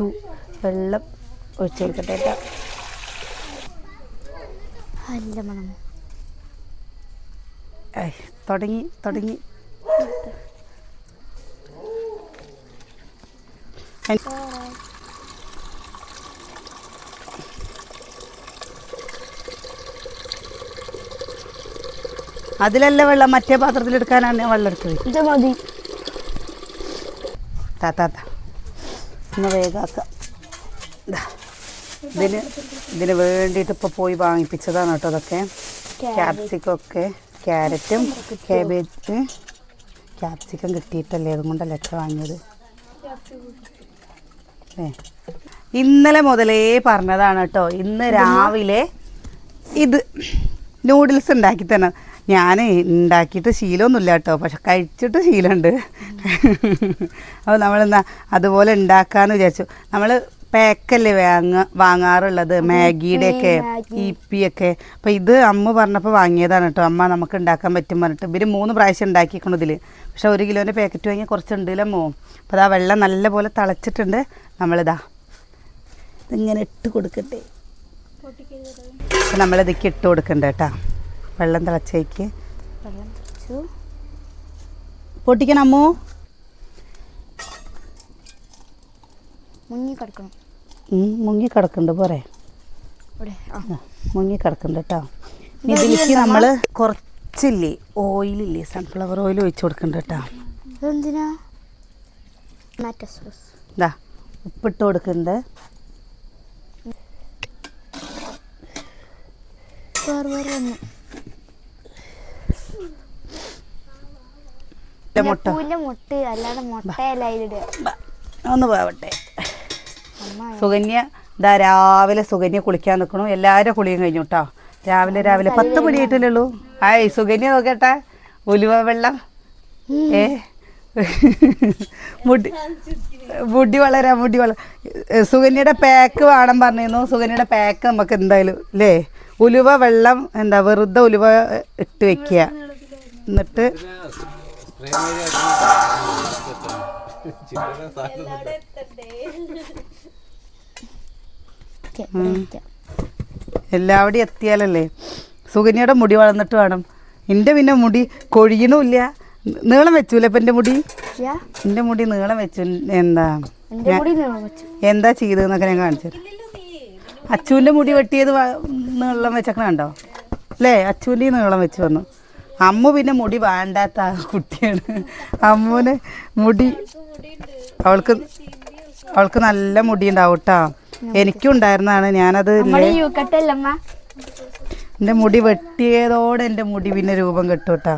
ഒഴിച്ചു വെള്ളം ഒഴിച്ചു കൊടുക്കട്ടെ കേട്ടോ. മണം തുടങ്ങി തുടങ്ങി. അതിലല്ല വെള്ളം? മറ്റേ പാത്രത്തിൽ എടുക്കാനാണ് ഞാൻ വെള്ളം എടുത്തത് താത്താത്ത ഒന്ന് വേഗാക്കാം. ഇതിന് ഇതിന് വേണ്ടിയിട്ട് ഇപ്പോൾ പോയി വാങ്ങിപ്പിച്ചതാണ് കേട്ടോ അതൊക്കെ. ക്യാപ്സിക്കം ഒക്കെ ക്യാരറ്റും കാബേജ് ക്യാപ്സിക്കം കിട്ടിയിട്ടല്ലേ? അതും കൊണ്ടല്ലേ എത്ര വാങ്ങിയത്. ഏ ഇന്നലെ മുതലേ പറഞ്ഞതാണ് കേട്ടോ. ഇന്ന് രാവിലെ ഇത് നൂഡിൽസ് ഉണ്ടാക്കി തന്നെ ഞാൻ ഉണ്ടാക്കിയിട്ട് ശീലമൊന്നുമില്ല കേട്ടോ. പക്ഷെ കഴിച്ചിട്ട് ശീലമുണ്ട്. അപ്പോൾ നമ്മളെന്നാ അതുപോലെ ഉണ്ടാക്കാന്ന് വിചാരിച്ചു. നമ്മൾ പാക്കല്ലേ വാങ്ങ വാങ്ങാറുള്ളത്? മാഗിയുടെയൊക്കെ മാഗി. ഇപ്പിയൊക്കെ അപ്പോൾ ഇത് അമ്മ പറഞ്ഞപ്പോൾ വാങ്ങിയതാണ് കേട്ടോ. അമ്മ നമുക്ക് ഉണ്ടാക്കാൻ പറ്റും പറഞ്ഞിട്ട്. ഇവർ മൂന്ന് പ്രാവശ്യം ഉണ്ടാക്കിക്കണം ഇതിൽ പക്ഷെ ഒരു കിലോന്റെ പാക്കറ്റ് വാങ്ങി കുറച്ചുണ്ടല്ലോ മോ? അപ്പോൾ അതാ വെള്ളം നല്ല പോലെ തിളച്ചിട്ടുണ്ട്. നമ്മളിതാ ഇതിങ്ങനെ ഇട്ട് കൊടുക്കട്ടെ. അപ്പം നമ്മളിതൊക്കെ ഇട്ട് കൊടുക്കണ്ട കേട്ടാ വെള്ളം തിളച്ചേക്ക്. വെള്ളം തിളച്ചു. പൊട്ടിക്കണം അമ്മോ. മുങ്ങി കിടക്കണം. മുങ്ങി കിടക്കുന്നുണ്ട് പോരെ. മുങ്ങി കിടക്കുന്നുണ്ട് കേട്ടോ. ഇതിലേക്ക് നമ്മൾ കുറച്ചില്ലേ ഓയിലില്ലേ സൺഫ്ലവർ ഓയിൽ ഒഴിച്ചു കൊടുക്കുന്നുണ്ട് കേട്ടോ. ഇതാ ഉപ്പിട്ട് കൊടുക്കുന്നുണ്ട് വേറെ വേറെ മുട്ട. അല്ലാതെ മുട്ടയല്ല ഒന്ന് പോവട്ടെ. സുകന്യ ഇതാ രാവിലെ സുകന്യ കുളിക്കാൻ നിൽക്കണു എല്ലാവരും കുളിയും കഴിഞ്ഞു കേട്ടോ രാവിലെ രാവിലെ പത്ത് മണിയായിട്ടില്ലുള്ളൂ ആയ് സുകന്യ നോക്കട്ടെ. ഉലുവ വെള്ളം. ഏ? മുടി മുടി വളരാ മുടി വള സുകന്യയുടെ പാക്ക് വേണം പറഞ്ഞിരുന്നു. സുകന്യയുടെ പാക്ക് നമുക്ക് എന്തായാലും അല്ലേ ഉലുവ വെള്ളം എന്താ വെറുതെ ഉലുവ ഇട്ട് വെക്കുക. എന്നിട്ട്. എല്ലാവിടെയും എത്തിയാലല്ലേ? സുകന്യയുടെ മുടി വളർന്നിട്ട് വേണം. എന്റെ പിന്നെ മുടി കൊഴിയണമില്ല നീളം വെച്ചൂല ഇപ്പം എന്റെ മുടി? യാ, എന്റെ മുടി നീളം വെച്ചു. എന്താ? എന്റെ എന്താ ചെയ്തതെന്നൊക്കെ ഞാൻ കാണിച്ചു അച്ചുവിന്റെ മുടി വെട്ടിയത് നീളം വെച്ചൊക്കെ കണ്ടോ? അല്ലേ? അച്ചുവിന്റെ നീളം വെച്ച് വന്നു. അമ്മ പിന്നെ മുടി വേണ്ടാത്ത കുട്ടിയാണ്. അമ്മുവിന് മുടി അവൾക്ക് അവൾക്ക് നല്ല മുടി ഉണ്ടാവും കേട്ടോ എനിക്കും ഉണ്ടായിരുന്നതാണ്. ഞാനത് എന്റെ മുടി വെട്ടിയതോടെ എന്റെ മുടി പിന്നെ രൂപം കിട്ടും കേട്ടോ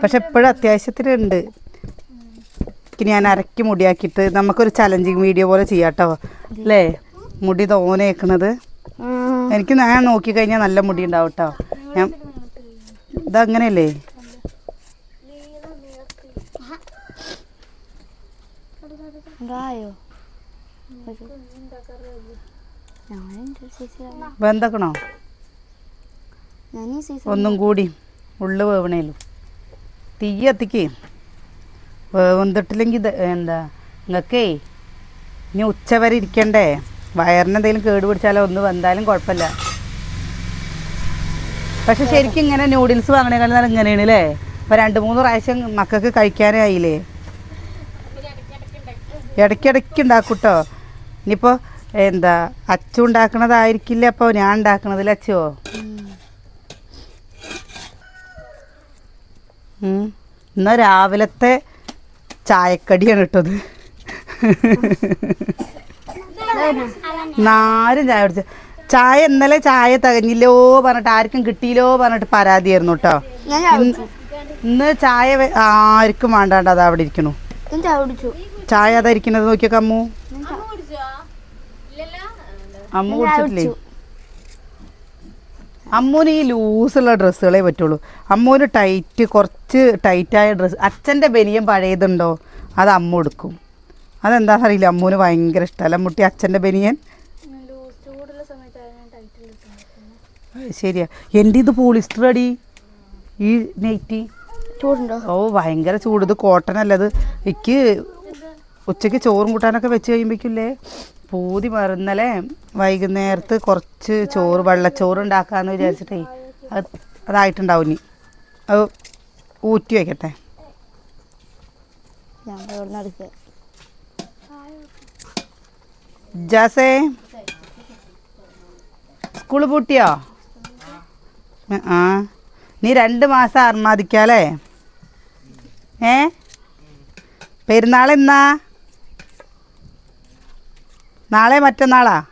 പക്ഷെ എപ്പോഴും അത്യാവശ്യത്തിനുണ്ട്. ഞാൻ അരക്കി മുടിയാക്കിയിട്ട് നമുക്കൊരു ചലഞ്ചിങ് വീഡിയോ പോലെ ചെയ്യാട്ടോ കേട്ടോ അല്ലേ മുടി തോനേക്കണത് എനിക്ക് ഞാൻ നോക്കിക്കഴിഞ്ഞാൽ നല്ല മുടി ഉണ്ടാവും കേട്ടോ ഞാൻ ഇതങ്ങനെയല്ലേ? വെന്തക്കണോ? ഒന്നും കൂടി ഉള്ളു വേവണേലു. തീ കത്തിക്ക് വേവന്തിട്ടില്ലെങ്കിൽ ഇത് എന്താ നിങ്ങൾക്കേ ഇനി ഉച്ച വരെ ഇരിക്കണ്ടേ? വയറിന് എന്തെങ്കിലും കേട് പിടിച്ചാലോ? ഒന്ന് വന്നാലും കുഴപ്പമില്ല. പക്ഷെ ശരിക്കും ഇങ്ങനെ നൂഡിൽസ് വാങ്ങണേക്കാൾ ഇങ്ങനെയാണ് അല്ലേ അപ്പൊ രണ്ട് മൂന്ന് പ്രാവശ്യം മക്കൾക്ക് കഴിക്കാനേ ആയില്ലേ? ഇടയ്ക്കിടയ്ക്ക് ഉണ്ടാക്കൂട്ടോ ഇനിയിപ്പോൾ എന്താ അച്ചു ഉണ്ടാക്കണതായിരിക്കില്ല അപ്പോൾ ഞാൻ ഉണ്ടാക്കണതിൽ അച്ചുവോ. ഇന്ന് രാവിലത്തെ ചായക്കടിയാണ് ഇട്ടത് നാരും ചായ കുടിച്ചു. ചായ ഇന്നലെ ചായ തികഞ്ഞില്ലോ പറഞ്ഞിട്ട് ആർക്കും കിട്ടിയില്ലോ പറഞ്ഞിട്ട് പരാതിയായിരുന്നു കേട്ടോ. ഇന്ന് ചായ ആർക്കും വേണ്ടാണ്ട് അത് അവിടെ ഇരിക്കണു. ചായ അതാ ഇരിക്കുന്നത് നോക്കിയൊക്കെ അമ്മു. അമ്മ കുടിച്ചിട്ടില്ലേ? അമ്മൂന് ഈ ലൂസുള്ള ഡ്രസ്സുകളേ പറ്റുള്ളൂ. അമ്മൂന് ടൈറ്റ് കുറച്ച് ടൈറ്റായ ഡ്രസ്സ്. അച്ഛന്റെ ബനിയൻ പഴയതുണ്ടോ? അത് അമ്മ എടുക്കും. അതെന്താണെന്നറിയില്ല അമ്മൂന് ഭയങ്കര ഇഷ്ടമല്ല മുട്ടി അച്ഛന്റെ ബനിയൻ അത് ശരിയാ. എന്റെ ഇത് പോളിസ്റ്റർ അടി ഈ നൈറ്റി? ചൂടുണ്ടോ? ഓ ഭയങ്കര ചൂട്. ഇത് കോട്ടൺ അല്ല ഇത് എനിക്ക് ഉച്ചയ്ക്ക് ചോറും കൂട്ടാനൊക്കെ വെച്ച് കഴിയുമ്പോഴേക്കില്ലേ പൂതി മറന്നലെ വൈകുന്നേരത്ത് കുറച്ച് ചോറ് വെള്ളച്ചോറ് ഉണ്ടാക്കാന്ന് വിചാരിച്ചിട്ടേ അത് അതായിട്ടുണ്ടാവും ഇനി. അത് ഊറ്റി വയ്ക്കട്ടെ ജാസേ സ്കൂൾ പൂട്ടിയോ? ആ. നീ രണ്ട് മാസം അർമാദിക്കാലേ ഏ? പെരുന്നാൾ എന്നാ നാളെ മറ്റന്നാളാ?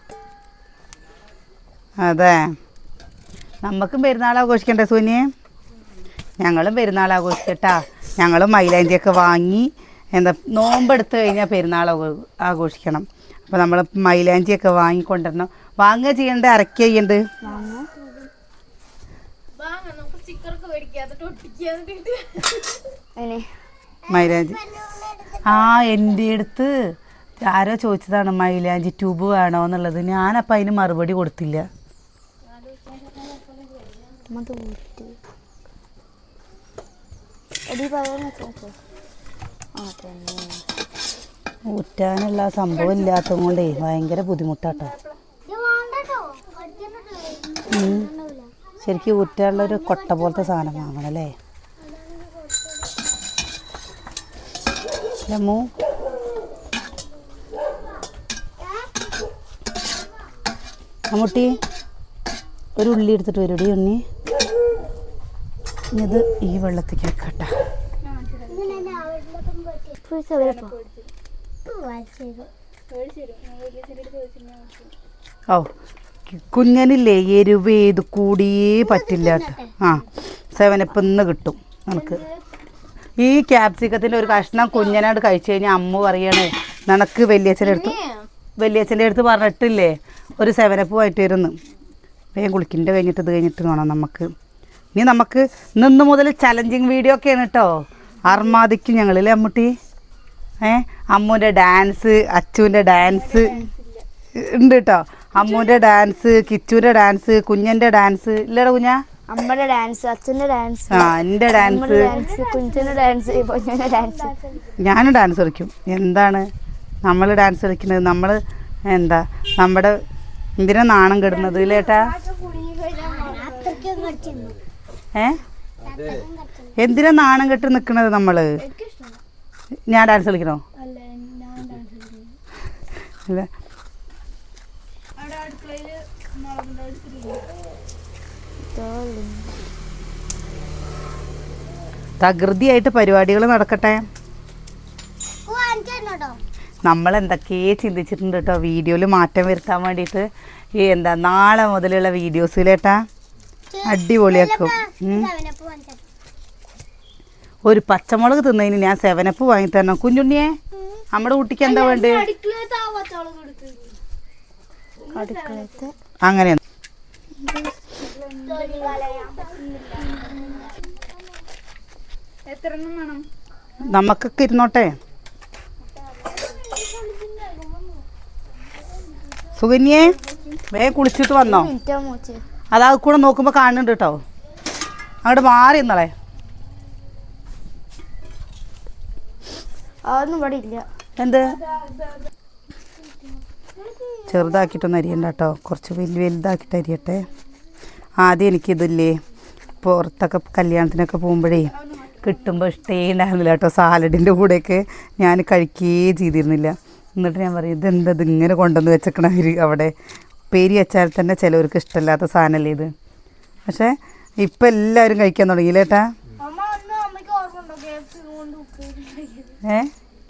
അതെ. നമുക്കും പെരുന്നാൾ ആഘോഷിക്കണ്ടേ സൂന്യെ? ഞങ്ങളും പെരുന്നാൾ ആഘോഷിക്കട്ടാ. ഞങ്ങളും മൈലാഞ്ചിയൊക്കെ വാങ്ങി എന്താ നോമ്പെടുത്തു കഴിഞ്ഞാൽ പെരുന്നാൾ ആഘോഷിക്കണം. അപ്പോൾ നമ്മൾ മൈലാഞ്ചിയൊക്കെ വാങ്ങിക്കൊണ്ടിരണം. വാങ്ങുക ചെയ്യണ്ടേ? അരക്കുക ചെയ്യണ്ട് വാങ്ങ അതിനെ മൈലാഞ്ചി. ആ എന്റെ അടുത്ത് ആരോ ചോദിച്ചതാണ് മൈലാഞ്ചി ട്യൂബ് വേണോ എന്നുള്ളത്. ഞാനപ്പോൾ അതിന് മറുപടി കൊടുത്തില്ല. ഊറ്റാനുള്ള സംഭവം ഇല്ലാത്തത് കൊണ്ടേ ഭയങ്കര ബുദ്ധിമുട്ടാട്ടോ. ശരിക്കും ഊറ്റാനുള്ള ഒരു കൊട്ട പോലത്തെ സാധനം വാങ്ങണം അല്ലേ ലമ്മു മമ്മൂട്ടി ഒരു ഉള്ളി എടുത്തിട്ട് വരൂടി ഉണ്ണി. ഇത് ഈ വെള്ളത്തേക്ക് വെക്കട്ടെ. ഓ കുഞ്ഞനില്ലേ എരിവ് ഏത് കൂടിയേ പറ്റില്ല കേട്ടോ ആ സെവനപ്പ് ഇന്ന് കിട്ടും നമുക്ക്. ഈ ക്യാപ്സിക്കത്തിന്റെ ഒരു കഷ്ണം കുഞ്ഞനാട് കഴിച്ചു കഴിഞ്ഞാൽ അമ്മ പറയണേ നിനക്ക് വലിയച്ഛന്റെ അടുത്ത് വലിയച്ഛന്റെ അടുത്ത് പറഞ്ഞിട്ടില്ലേ ഒരു സെവനപ്പ് ആയിട്ട് വരുന്നു വേഗം കുളിക്കിന്റെ കഴിഞ്ഞിട്ട് ഇത് കഴിഞ്ഞിട്ട് വേണം നമുക്ക്. ഇനി നമുക്ക് നിന്ന് മുതൽ ചലഞ്ചിങ് വീഡിയോ ഒക്കെയാണ് കേട്ടോ അർമാദിക്കും ഞങ്ങളില്ലേ അമ്മൂട്ടി? ഏ അമ്മൂന്റെ ഡാൻസ് അച്ചുവിന്റെ ഡാൻസ് ഉണ്ട് കേട്ടോ അമ്മൂന്റെ ഡാൻസ് കിച്ചുവിന്റെ ഡാൻസ് കുഞ്ഞന്റെ ഡാൻസ്. ഇല്ലടാ കുഞ്ഞാ. അമ്മയുടെ ഡാൻസ് അച്ഛന്റെ ഡാൻസ് ആ എന്റെ ഡാൻസ്. കുഞ്ഞിന്റെ കുഞ്ചിന്റെ ഡാൻസ് ഡാൻസ്. ഞാനും ഡാൻസ് കളിക്കും. എന്താണ്? നമ്മൾ ഡാൻസ് കളിക്കുന്നത് നമ്മൾ എന്താ? നമ്മുടെ എന്തിനാ നാണം കെടുന്നത് ഇല്ലേട്ടാ ഏ? എന്തിനാ നാണം കെട്ട് നിൽക്കുന്നത് നമ്മൾ ഞാൻ ഡാൻസ് കളിക്കണോ? ഇല്ല. തകൃതിയായിട്ട് പരിപാടികൾ നടക്കട്ടെ? നമ്മൾ എന്തൊക്കെയേ ചിന്തിച്ചിട്ടുണ്ട് കേട്ടോ വീഡിയോയിൽ മാറ്റം വരുത്താൻ വേണ്ടിയിട്ട്. ഈ എന്താ നാളെ മുതലുള്ള വീഡിയോസിലേട്ടാ അടിപൊളിയാക്കും. ഒരു പച്ചമുളക് തിന്നതിന് ഞാൻ സെവനപ്പ് വാങ്ങി തരണം. കുഞ്ഞുണ്ണിയെ നമ്മുടെ കുട്ടിക്ക് എന്താ വേണ്ടത് അങ്ങനെ നമുക്കൊക്കെ ഇരുന്നോട്ടെ. സുകന്യേ വേഗം കുളിച്ചിട്ട് വന്നോ. അതാ കൂടെ നോക്കുമ്പോൾ കാണുന്നുണ്ട് കേട്ടോ അങ്ങോട്ട് മാറി ഇന്നളെ എന്ത്? ചെറുതാക്കിയിട്ടൊന്നും അരിയണ്ട കേട്ടോ കുറച്ച് വലിയ വലുതാക്കിയിട്ട് അരിയട്ടെ. ആദ്യം എനിക്കിതില്ലേ? പുറത്തൊക്കെ കല്യാണത്തിനൊക്കെ പോകുമ്പോഴേ കിട്ടുമ്പോൾ ഇഷ്ടേ ഉണ്ടായിരുന്നില്ല കേട്ടോ. സാലഡിന്റെ കൂടെയൊക്കെ ഞാൻ കഴിക്കേ ചെയ്തിരുന്നില്ല. എന്നിട്ട് ഞാൻ പറയും ഇതെന്താ ഇത് ഇങ്ങനെ കൊണ്ടുവന്ന് വെച്ചേക്കണ ഒരു അവിടെ? പേരി വെച്ചാൽ തന്നെ ചിലവർക്ക് ഇഷ്ടമില്ലാത്ത സാധനമല്ലേ ഇത്? പക്ഷേ ഇപ്പം എല്ലാവരും കഴിക്കാൻ തുടങ്ങിയില്ലേട്ടാ ഏ?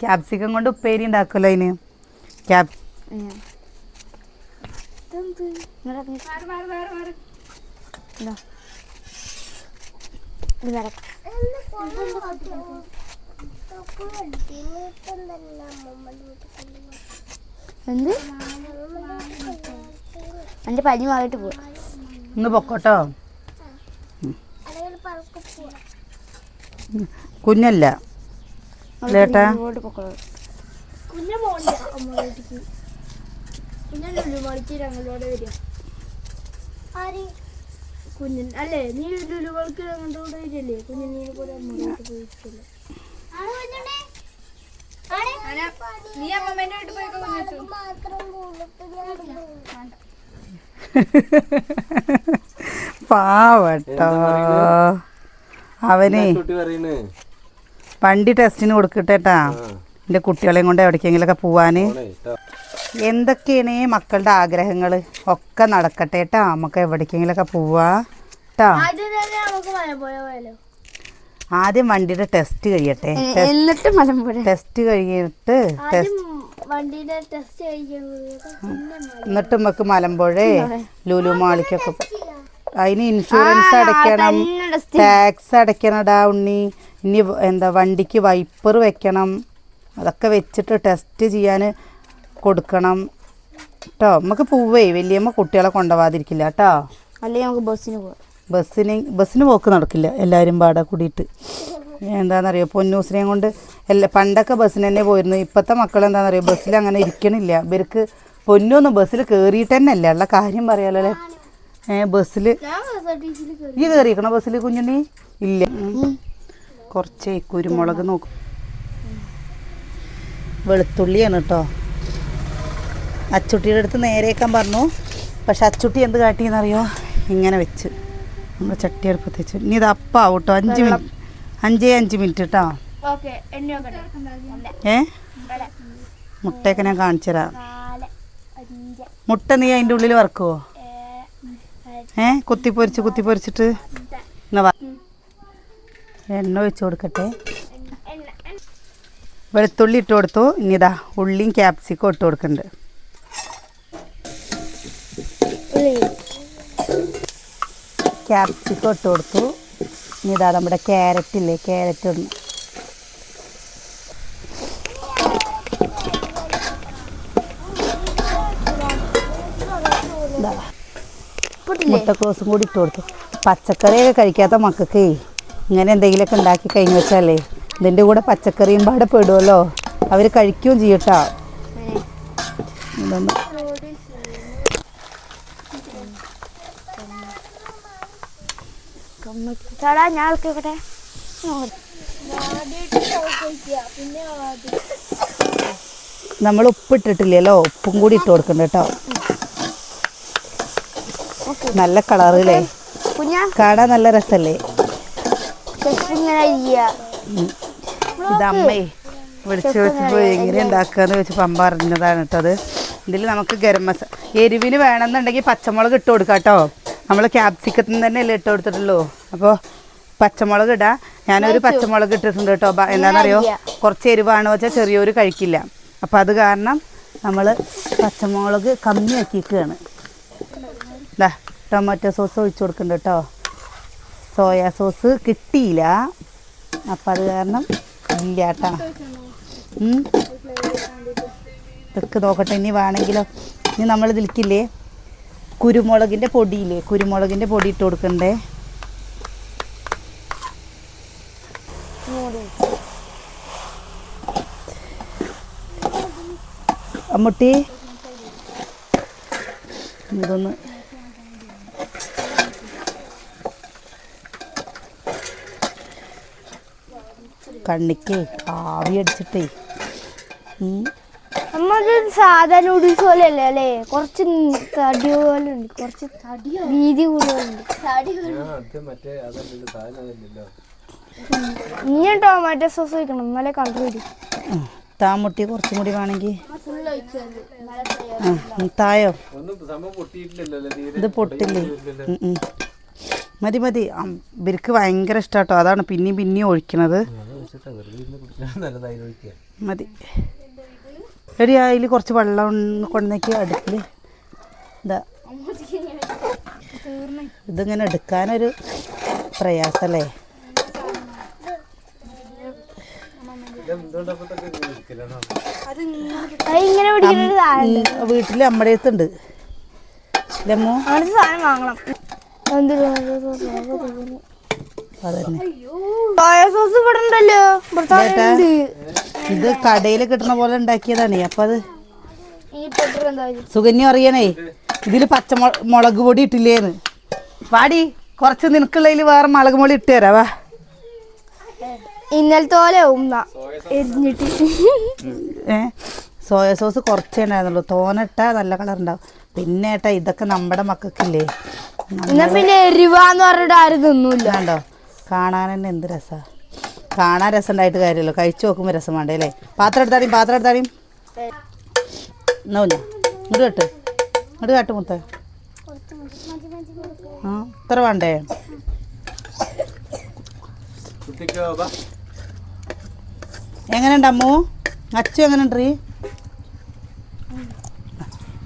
ക്യാപ്സിക്കം കൊണ്ട് ഉപ്പേരി ഉണ്ടാക്കുമല്ലോ അതിന്? ക്യാപ്. ഇതാ. ഇത് വരട്ടെ. എന്ത്? എന്റെ പനി മാറിയിട്ട് പോവാ. ഒന്ന് പൊക്കോട്ടോ? കുഞ്ഞല്ല. ലേട്ടാ? കുഞ്ഞ കുഞ്ഞൻ അല്ലേ? നീ ലുലുകൾക്ക് അങ്ങോട്ട് വരില്ലേ കുഞ്ഞൻ നീ പോലെ അമ്മളോട് പോയിരിക്കല്ലേ? നീ അമ്മമ്മേന്റെ വീട്ടിൽ പോയി കുഞ്ഞിട്ടു പാവട്ടോ. അവനെ വണ്ടി ടെസ്റ്റിന് കൊടുക്കട്ടെട്ടാ എന്റെ കുട്ടികളെയും കൊണ്ട് എവിടേക്കെങ്കിലൊക്കെ പോവാന്. എന്തൊക്കെയാണ് മക്കളുടെ ആഗ്രഹങ്ങൾ ഒക്കെ നടക്കട്ടെ കേട്ടാ നമുക്ക് എവിടേക്കെങ്കിലൊക്കെ പോവാ. കേട്ടോ ആദ്യം തന്നെ നമുക്ക് മലമ്പുഴ പോയാലോ? ആദ്യം വണ്ടിയുടെ ടെസ്റ്റ് കഴിയട്ടെ. എന്നിട്ട് മലമ്പുഴ. ടെസ്റ്റ് കഴിഞ്ഞിട്ട് എന്നിട്ട് നമുക്ക് മലമ്പുഴ ലുലു മാളിക്കൊക്കെ അതിന് ഇൻഷുറൻസ് അടയ്ക്കണം. ടാക്സ് അടയ്ക്കണടാ ഉണ്ണി. ഇനി എന്താ വണ്ടിക്ക് വൈപ്പർ വെക്കണം. അതൊക്കെ വെച്ചിട്ട് ടെസ്റ്റ് ചെയ്യാൻ കൊടുക്കണം കേട്ടോ നമുക്ക് പോവേ വലിയമ്മ കുട്ടികളെ കൊണ്ടുപോകാതിരിക്കില്ല കേട്ടോ അല്ലെങ്കിൽ നമുക്ക് ബസ്സിന് പോവാം. ബസ്സിന് ബസ്സിന് പോക്ക് നടക്കില്ല എല്ലാവരും പാടെ കൂടിയിട്ട്. എന്താണെന്നറിയോ പൊന്നൂസിനെയും കൊണ്ട് എല്ലാ പണ്ടൊക്കെ ബസ്സിന് തന്നെ പോയിരുന്നു. ഇപ്പോഴത്തെ മക്കൾ എന്താണെന്നറിയോ ബസ്സിൽ അങ്ങനെ ഇരിക്കണില്ല. ഇവർക്ക് പൊന്നൊന്നും ബസ്സിൽ കയറിയിട്ട് തന്നെ അല്ല ഉള്ള കാര്യം പറയാലോ അല്ലേ? ഏഹ് ബസ്സിൽ. ഈ കയറിക്കണോ ബസ്സിൽ കുഞ്ഞുണ്ണി? ഇല്ല. കുറച്ച് കുരുമുളക് നോക്കും. വെളുത്തുള്ളിയാണ് കേട്ടോ അച്ചുട്ടിയുടെ അടുത്ത് നേരേക്കാൻ പറഞ്ഞു. പക്ഷെ അച്ചുട്ടി എന്ത് കാട്ടിയെന്നറിയോ? ഇങ്ങനെ വെച്ച്. നമ്മൾ ചട്ടി അടുപ്പത്ത് വെച്ചു. ഇനി ഇത് അപ്പാവും കേട്ടോ അഞ്ച് മിനിറ്റ്. അഞ്ചേ അഞ്ച് മിനിറ്റ് കേട്ടോ ഏ? മുട്ടയൊക്കെ ഞാൻ കാണിച്ചു തരാം. മുട്ട നീ അതിന്റെ ഉള്ളിൽ വറക്കുവോ? ഏ? കുത്തി പൊരിച്ച് കുത്തി പൊരിച്ചിട്ട്. എട്ട് എന്നാ എണ്ണ ഒഴിച്ച് കൊടുക്കട്ടെ. വെളുത്തുള്ളി ഇട്ട് കൊടുത്തു. ഇനി ഇതാ ഉള്ളിയും ക്യാപ്സിക്കും ഇട്ട് കൊടുക്കുന്നുണ്ട് ഉള്ളി ക്യാപ്സിക്കം ഇട്ട് കൊടുത്തു. ഇനി ഇതാ നമ്മുടെ ക്യാരറ്റ് ഇല്ലേ ക്യാരറ്റ് ഒന്ന് മുട്ടക്കോസും കൂടി ഇട്ട് കൊടുത്തു. പച്ചക്കറിയൊക്കെ കഴിക്കാത്ത മക്കൾക്ക് ഇങ്ങനെ എന്തെങ്കിലുമൊക്കെ ഉണ്ടാക്കി കഴിഞ്ഞ് വെച്ചാലേ ഇതിന്റെ കൂടെ പച്ചക്കറിയും പാടെ പെടുമല്ലോ അവർ കഴിക്കുകയും ചെയ്യട്ടോ ഇതൊന്ന് ചേട്ടാ ഞാൻ ആദ്യം നമ്മൾ ഉപ്പിട്ടിട്ടില്ലല്ലോ ഉപ്പും കൂടി ഇട്ട് കൊടുക്കണ്ട കേട്ടോ. നല്ല കളറില്ലേ കാണാൻ നല്ല രസല്ലേ ഇതമ്മേ വിളിച്ചു വെച്ചപ്പോൾ എങ്ങനെ ഉണ്ടാക്കാന്ന് വെച്ച് അമ്മ അറിഞ്ഞതാണ് കേട്ടോ അത്. ഇതിൽ നമുക്ക് ഗരം മസാല എരിവിന് വേണമെന്നുണ്ടെങ്കിൽ പച്ചമുളക് ഇട്ട് കൊടുക്കാം കേട്ടോ നമ്മൾ ക്യാപ്സിക്കത്തിൽ നിന്ന് തന്നെ അല്ലേ ഇട്ട് കൊടുത്തിട്ടുള്ളൂ. അപ്പോൾ പച്ചമുളക് ഇടാം. ഞാനൊരു പച്ചമുളക് ഇട്ടിട്ടുണ്ട് കേട്ടോ. എന്താണെന്നറിയോ? കുറച്ച് എരിവാണ് വെച്ചാൽ ചെറിയൊരു കഴിക്കില്ല. അപ്പം അത് കാരണം നമ്മൾ പച്ചമുളക് കമ്മിയാക്കിയിരിക്കുകയാണ്. ഇതാ ടൊമാറ്റോ സോസ് ഒഴിച്ചു കൊടുക്കുന്നുണ്ട് കേട്ടോ. സോയാ സോസ് കിട്ടിയില്ല. അപ്പം അത് കാരണം ഇല്ല കേട്ടോ. ഇതൊക്കെ നോക്കട്ടെ. ഇനി വേണമെങ്കിലോ? ഇനി നമ്മൾ ഇതിലേക്കില്ലേ കുരുമുളകിന്റെ പൊടിയില്ലേ? കുരുമുളകിന്റെ പൊടി ഇട്ട് കൊടുക്കണ്ടേ? അമ്മുട്ടി. ഇതൊന്ന് കണ്ണിക്ക് ആവി അടിച്ചിട്ടേ ഇത് സാധാ നൂഡിൽസ് പോലെ അല്ലേ? അല്ലേ കുറച്ച് തടി പോലെ ഉണ്ട് കുറച്ച് വീതി കൂടുതലുണ്ട്. ഇനി ടൊമാറ്റോ സോസ് വയ്ക്കണം എന്നാലേ കളർ വരും ഉം. താമുട്ടി കുറച്ചും കൂടി വേണമെങ്കിൽ. തായോ? ഇത് പൊട്ടില്ലേ. മതി മതി. ഇവർക്ക് ഭയങ്കര ഇഷ്ടാട്ടോ. അതാണ് പിന്നെയും പിന്നെയും ഒഴിക്കണത്. മതി. എടി അതിൽ കുറച്ച് വെള്ളം കൊണ്ടേക്ക് അടുപ്പിൽ എന്താ ഇതിങ്ങനെ എടുക്കാനൊരു പ്രയാസല്ലേ? വീട്ടിൽ നമ്മുടെ അടുത്തുണ്ട്. ലമ്മു സാധനം വാങ്ങണം. അതന്നെ. സോസ് ഇവിടെ ഉണ്ടല്ലോ. ഇത് കടയിൽ കിട്ടുന്ന പോലെ ഉണ്ടാക്കിയതാണ്. അപ്പൊ അത് സുഗന്യം സുകന്യ അറിയണേ ഇതിൽ പച്ചമുളക് മുളക് പൊടി ഇട്ടില്ലേന്ന്. വാടി കുറച്ച് നിനക്കുള്ളതിൽ വേറെ മുളക് പൊടി ഇട്ട് തരാവാ ഇന്നലത്തെ പോലെ ഏ സോയ സോസ് കുറച്ചേ ഉണ്ടായിരുന്നുള്ളൂ. തോനട്ടാ നല്ല കളർ ഉണ്ടാവും. പിന്നെ ഏട്ടാ ഇതൊക്കെ നമ്മുടെ മക്കൾക്കില്ലേ. പിന്നെ എരിവാന്ന് പറഞ്ഞിട്ട് ആരും തിന്നൂല്ലോ കാണാൻ തന്നെ എന്ത് രസാ. കാണാൻ രസം ഉണ്ടായിട്ട് കാര്യമല്ലോ കഴിച്ചു നോക്കുമ്പോൾ രസം വേണ്ടേ അല്ലേ? പാത്രം എടുത്താടിയും പാത്രം എടുത്താടിയും എന്നാ ഞാൻ ഇങ്ങോട്ട് കെട്ട്. ഇങ്ങോട്ട് കാട്ട് മുത്ത. ആ ഇത്ര വേണ്ടേ? എങ്ങനെയുണ്ട് അമ്മു? അച്ചു എങ്ങനെയുണ്ട്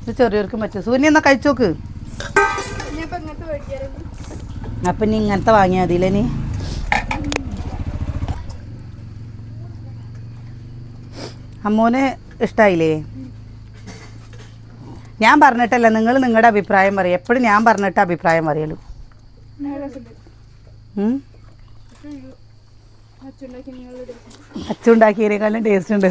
ഇത് ചെറിയവർക്കും പറ്റും. സൂര്യ എന്നാ കഴിച്ചോക്ക്? അപ്പം അപ്പൊ നീ ഇങ്ങനത്തെ വാങ്ങിയാൽ മതിയില്ലേ നീ അമ്മൂന് ഇഷ്ടായില്ലേ? ഞാൻ പറഞ്ഞിട്ടല്ല നിങ്ങൾ നിങ്ങളുടെ അഭിപ്രായം പറയും. എപ്പോഴും ഞാൻ പറഞ്ഞിട്ട് അഭിപ്രായം പറയുള്ളൂ ഉം? അച്ചുണ്ടാക്കിയതിനേക്കാളും ടേസ്റ്റ് ഉണ്ട്.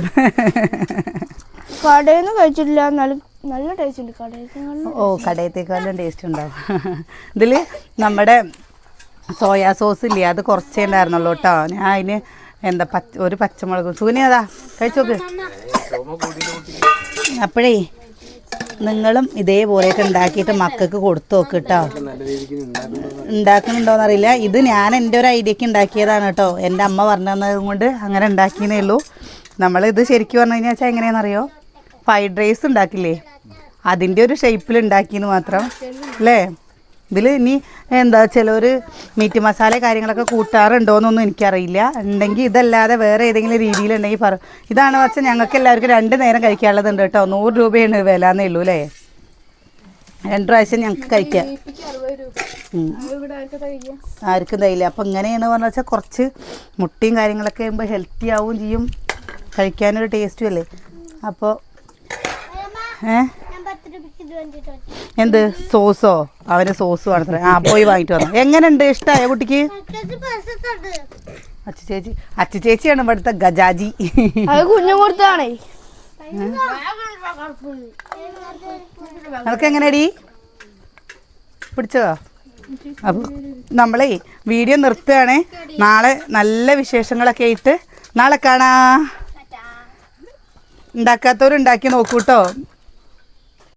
കടയിൽ നിന്ന് കഴിച്ചിട്ടില്ല. നല്ല നല്ല ടേസ്റ്റ് ഉണ്ട്. കടയിൽ ഓ കടയത്തേക്കാളും ടേസ്റ്റ് ഉണ്ടാവും. ഇതിൽ നമ്മുടെ സോയാ സോസ് ഇല്ലേ? അത് കുറച്ചേ ഉണ്ടായിരുന്നുള്ളൂ കേട്ടോ. ഞാൻ അതിന് എന്താ പച്ച ഒരു പച്ചമുളക്. സൂനിയതാ കഴിച്ചു കഴിച്ചോക്ക് അപ്പോഴേ നിങ്ങളും ഇതേപോലെയൊക്കെ ഉണ്ടാക്കിയിട്ട് മക്കൾക്ക് കൊടുത്തു നോക്ക് കേട്ടോ. നല്ല ഉണ്ടാക്കുന്നുണ്ടോ ഉണ്ടാക്കുന്നുണ്ടോന്ന് അറിയില്ല ഇത് ഞാൻ എന്റെ ഒരു ഐഡിയക്ക് ഉണ്ടാക്കിയതാണ് കേട്ടോ. എന്റെ അമ്മ പറഞ്ഞു കൊണ്ട് അങ്ങനെ ഉണ്ടാക്കിയതേ ഉള്ളൂ. നമ്മൾ ഇത് ശരിക്കും പറഞ്ഞു കഴിഞ്ഞാൽ എങ്ങനെയാണെന്നറിയോ ഫ്രൈഡ് റൈസ് ഉണ്ടാക്കില്ലേ? അതിന്റെ ഒരു ഷേപ്പിൽ ഉണ്ടാക്കിയെന്ന് മാത്രം. അല്ലേ? ഇതിൽ ഇനി എന്താ ചിലർ മീറ്റ് മസാല കാര്യങ്ങളൊക്കെ കൂട്ടാറുണ്ടോയെന്നൊന്നും എനിക്കറിയില്ല. ഉണ്ടെങ്കിൽ ഇതല്ലാതെ വേറെ ഏതെങ്കിലും രീതിയിലുണ്ടെങ്കിൽ പറ. ഇതാണ് വെച്ചാൽ ഞങ്ങൾക്ക് എല്ലാവർക്കും രണ്ട് നേരം കഴിക്കാനുള്ളതുണ്ട് കേട്ടോ. നൂറ് രൂപയാണ് വില എന്നേ ഉള്ളൂ അല്ലേ? രണ്ട് പ്രാവശ്യം ഞങ്ങൾക്ക് കഴിക്കാം. ആർക്കും തയ്യില്ല അപ്പം ഇങ്ങനെയാണ് പറഞ്ഞു വെച്ചാൽ കുറച്ച് മുട്ടയും കാര്യങ്ങളൊക്കെ ആകുമ്പോൾ ഹെൽത്തി ആവുകയും ചെയ്യും. കഴിക്കാനൊരു ടേസ്റ്റും അല്ലേ? അപ്പോൾ ഏ? എന്ത്? സോസോ? അവന് സോസ് വേണത്ര ആ പോയി വാങ്ങിട്ട് വന്നു. എങ്ങനെയുണ്ട്? ഇഷ്ടമായ കുട്ടിക്ക്? അച്ചു ചേച്ചി അച്ചു ചേച്ചിയാണ് ഇവിടുത്തെ ഗജാജി. കുഞ്ഞുമുറത്താണേ അതൊക്കെ എങ്ങനെയാടി പിടിച്ചോ അപ്പൊ നമ്മളേ വീഡിയോ നിർത്തുകയാണേ. നാളെ നല്ല വിശേഷങ്ങളൊക്കെ ആയിട്ട് നാളെ കാണാ. ഉണ്ടാക്കാത്തവരുണ്ടാക്കി നോക്കൂട്ടോ.